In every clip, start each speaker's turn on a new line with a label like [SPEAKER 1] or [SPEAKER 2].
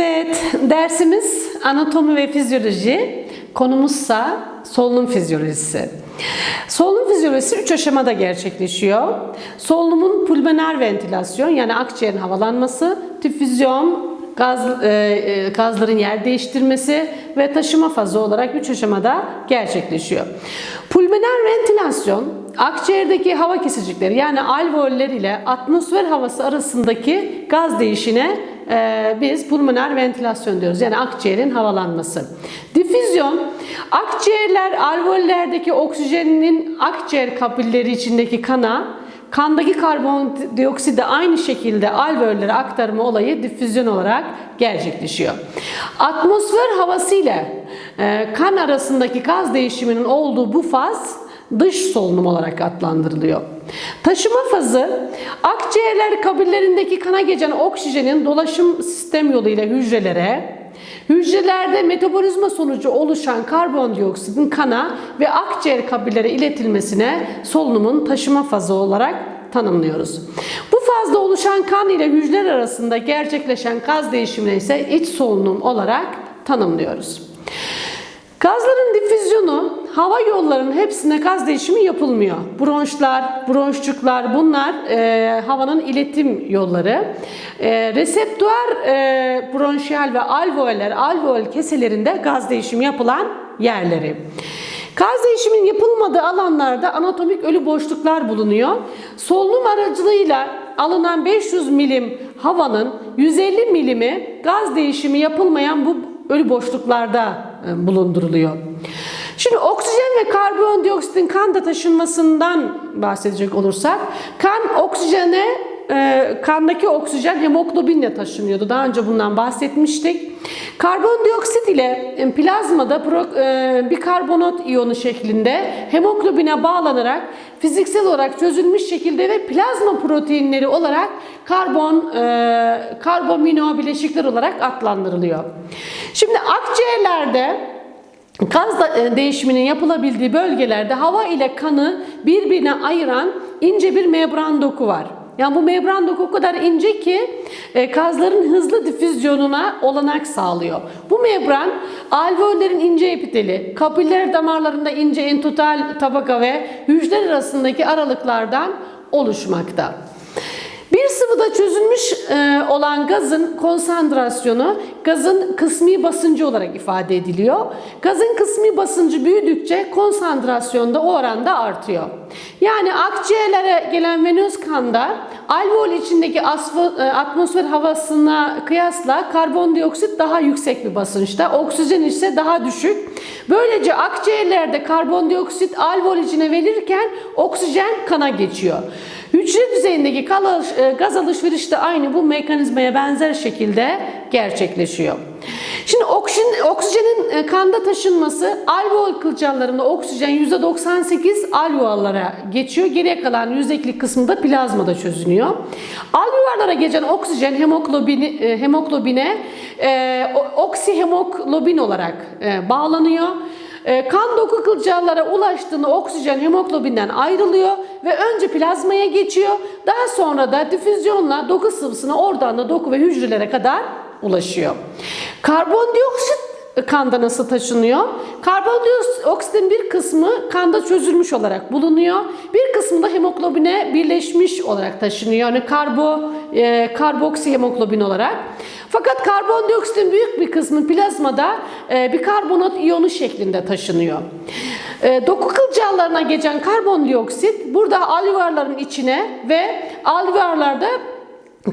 [SPEAKER 1] Evet, dersimiz anatomi ve fizyoloji. Konumuzsa solunum fizyolojisi. Solunum fizyolojisi 3 aşamada gerçekleşiyor. Solunumun pulmoner ventilasyon yani akciğerin havalanması, difüzyon, gaz, e, e, gazların yer değiştirmesi ve taşıma fazı olarak 3 aşamada gerçekleşiyor. Pulmoner ventilasyon akciğerdeki hava kesicikleri yani alveoller ile atmosfer havası arasındaki gaz değişine e, biz pulmoner ventilasyon diyoruz. Yani akciğerin havalanması. Difüzyon akciğerler alveollerdeki oksijenin akciğer kapilleri içindeki kana Kandaki karbondioksit de aynı şekilde alveollere aktarma olayı difüzyon olarak gerçekleşiyor. Atmosfer havası ile e, kan arasındaki gaz değişiminin olduğu bu faz dış solunum olarak adlandırılıyor. Taşıma fazı akciğerler kabirlerindeki kana geçen oksijenin dolaşım sistem yoluyla hücrelere, Hücrelerde metabolizma sonucu oluşan karbondioksitin kana ve akciğer kabirlere iletilmesine solunumun taşıma fazı olarak tanımlıyoruz. Bu fazda oluşan kan ile hücreler arasında gerçekleşen gaz değişimine ise iç solunum olarak tanımlıyoruz. Gazların difüzyonu hava yollarının hepsine gaz değişimi yapılmıyor. Bronşlar, bronşçuklar bunlar e, havanın iletim yolları. E, reseptüar e, bronşiyal ve alveoller, alveol keselerinde gaz değişimi yapılan yerleri. Gaz değişiminin yapılmadığı alanlarda anatomik ölü boşluklar bulunuyor. Solunum aracılığıyla alınan 500 milim havanın 150 milimi gaz değişimi yapılmayan bu ölü boşluklarda bulunduruluyor. Şimdi oksijen ve karbondioksitin kanda taşınmasından bahsedecek olursak kan oksijene e, kandaki oksijen hemoglobinle taşınıyordu. Daha önce bundan bahsetmiştik. Karbondioksit ile e, plazmada pro, e, bikarbonat iyonu şeklinde hemoglobine bağlanarak fiziksel olarak çözülmüş şekilde ve plazma proteinleri olarak karbon e, karbamino bileşikler olarak adlandırılıyor. Şimdi akciğerlerde da- e, değişiminin yapılabildiği bölgelerde hava ile kanı birbirine ayıran ince bir membran doku var. Yani bu membran o kadar ince ki e, gazların hızlı difüzyonuna olanak sağlıyor. Bu membran alveollerin ince epiteli, kapiller damarlarında ince entotal tabaka ve hücreler arasındaki aralıklardan oluşmakta. Sıvıda çözülmüş e, olan gazın konsantrasyonu gazın kısmi basıncı olarak ifade ediliyor. Gazın kısmi basıncı büyüdükçe konsantrasyon da o oranda artıyor. Yani akciğerlere gelen venöz kanda alveol içindeki e, atmosfer havasına kıyasla karbondioksit daha yüksek bir basınçta, oksijen ise daha düşük. Böylece akciğerlerde karbondioksit alveol içine verilirken oksijen kana geçiyor. Hücre düzeyindeki e, gaz alışverişi de aynı bu mekanizmaya benzer şekilde gerçekleşiyor. Şimdi oksijen, oksijenin e, kanda taşınması alveol kılcallarında oksijen %98 alveollara geçiyor. Geriye kalan yüzeylik kısmı da plazmada çözünüyor. Alveollara geçen oksijen hemoglobini, e, hemoglobine e, oksihemoglobin olarak e, bağlanıyor. E, Kan doku kılcallara ulaştığında oksijen hemoglobinden ayrılıyor ve önce plazmaya geçiyor. Daha sonra da difüzyonla doku sıvısına oradan da doku ve hücrelere kadar ulaşıyor. Karbondioksit kanda nasıl taşınıyor? Karbondioksitin bir kısmı kanda çözülmüş olarak bulunuyor. Bir kısmı da hemoglobine birleşmiş olarak taşınıyor. Yani karbo, e, karboksi hemoglobin olarak. Fakat karbondioksitin büyük bir kısmı plazmada e, bikarbonat iyonu şeklinde taşınıyor. E, doku kılcallarına geçen karbondioksit burada alveolarların içine ve alveolarda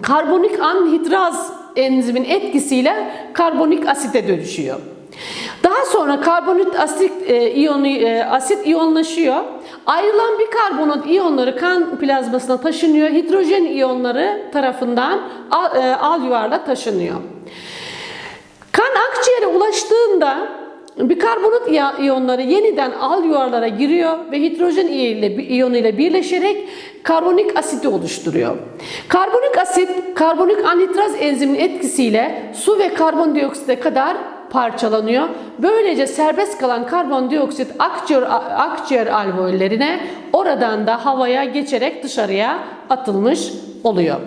[SPEAKER 1] karbonik anhidraz enzimin etkisiyle karbonik asite dönüşüyor. Daha sonra karbonat asit e, iyonu e, asit iyonlaşıyor. Ayrılan bikarbonat iyonları kan plazmasına taşınıyor. Hidrojen iyonları tarafından al, e, alveolarla taşınıyor. Kan akciğere ulaştığında bikarbonat iy- iyonları yeniden alveolara giriyor ve hidrojen iyonu ile birleşerek karbonik asiti oluşturuyor. Karbonik asit, karbonik anhidraz enzimin etkisiyle su ve karbondioksite kadar parçalanıyor. Böylece serbest kalan karbondioksit akciğer, akciğer alveollerine oradan da havaya geçerek dışarıya atılmış oluyor.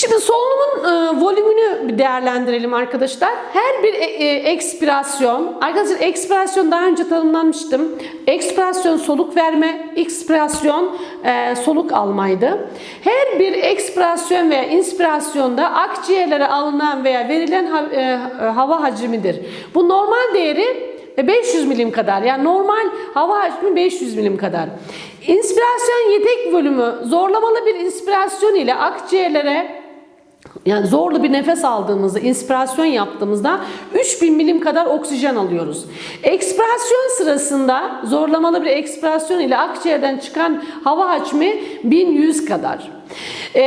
[SPEAKER 1] Şimdi solunumun e, volümünü değerlendirelim arkadaşlar. Her bir e, e, ekspirasyon, arkadaşlar ekspirasyon daha önce tanımlanmıştım. Ekspirasyon soluk verme, ekspirasyon e, soluk almaydı. Her bir ekspirasyon veya inspirasyonda akciğerlere alınan veya verilen ha- e, hava hacmidir. Bu normal değeri 500 milim kadar. Yani normal hava hacmi 500 milim kadar. İnspirasyon yedek bölümü zorlamalı bir inspirasyon ile akciğerlere yani zorlu bir nefes aldığımızda, inspirasyon yaptığımızda 3000 milim kadar oksijen alıyoruz. Ekspirasyon sırasında zorlamalı bir ekspirasyon ile akciğerden çıkan hava hacmi 1100 kadar. Ee,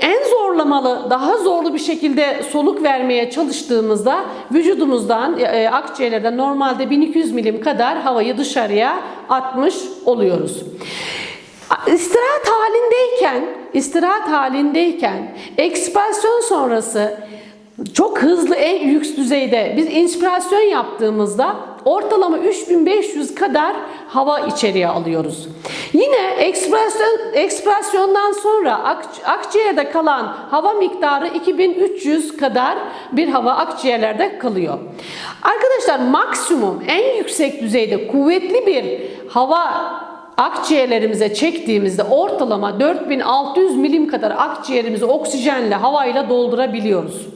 [SPEAKER 1] en zorlamalı, daha zorlu bir şekilde soluk vermeye çalıştığımızda vücudumuzdan, e, akciğerlerden normalde 1200 milim kadar havayı dışarıya atmış oluyoruz. İstirahat halindeyken, istirahat halindeyken ekspansyon sonrası çok hızlı en yüksek düzeyde biz inspirasyon yaptığımızda ortalama 3500 kadar hava içeriye alıyoruz. Yine ekspresyon, ekspresyondan sonra ak, akciğerde kalan hava miktarı 2300 kadar bir hava akciğerlerde kalıyor. Arkadaşlar maksimum en yüksek düzeyde kuvvetli bir hava akciğerlerimize çektiğimizde ortalama 4600 milim kadar akciğerimizi oksijenle havayla doldurabiliyoruz.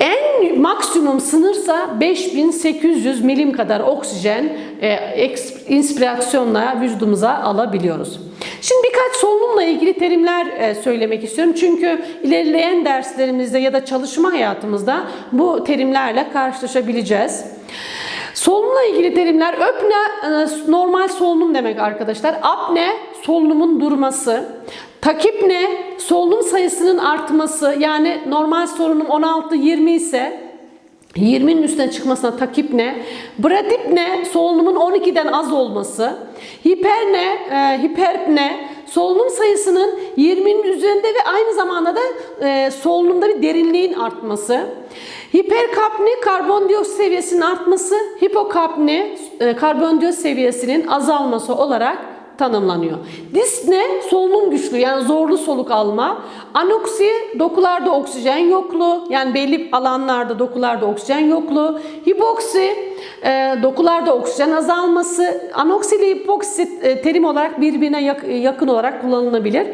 [SPEAKER 1] En maksimum sınırsa 5800 milim kadar oksijen e, inspirasyonla vücudumuza alabiliyoruz. Şimdi birkaç solunumla ilgili terimler e, söylemek istiyorum. Çünkü ilerleyen derslerimizde ya da çalışma hayatımızda bu terimlerle karşılaşabileceğiz. Solunumla ilgili terimler öpne e, normal solunum demek arkadaşlar. Apne solunumun durması. Takipne solunum sayısının artması. Yani normal solunum 16-20 ise 20'nin üstüne çıkmasına takip ne? Bradip ne? Solunumun 12'den az olması. Hiper ne? E, hiperpne solunum sayısının 20'nin üzerinde ve aynı zamanda da e, solunumda bir derinliğin artması. Hiperkapni karbondioksit seviyesinin artması, hipokapni e, karbondioksit seviyesinin azalması olarak tanımlanıyor. Dispne solunum güçlü yani zorlu soluk alma. Anoksi dokularda oksijen yokluğu yani belli alanlarda dokularda oksijen yokluğu. Hipoksi dokularda oksijen azalması. Anoksi ile hipoksi e, terim olarak birbirine yak- yakın olarak kullanılabilir.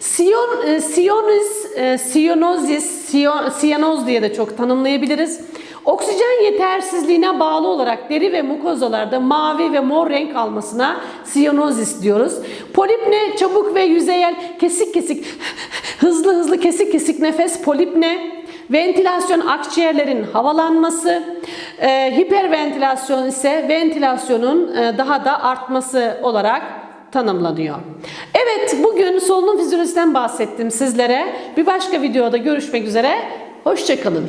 [SPEAKER 1] Siyon, e, siyoniz, e, siyonozis, siyon, siyanoz diye de çok tanımlayabiliriz. Oksijen yetersizliğine bağlı olarak deri ve mukozalarda mavi ve mor renk almasına siyonozis diyoruz. Polip ne? Çabuk ve yüzeyel kesik kesik hızlı hızlı kesik kesik nefes polip ne? Ventilasyon akciğerlerin havalanması, e, hiperventilasyon ise ventilasyonun e, daha da artması olarak tanımlanıyor. Evet bugün solunum fizyolojisinden bahsettim sizlere. Bir başka videoda görüşmek üzere. Hoşçakalın.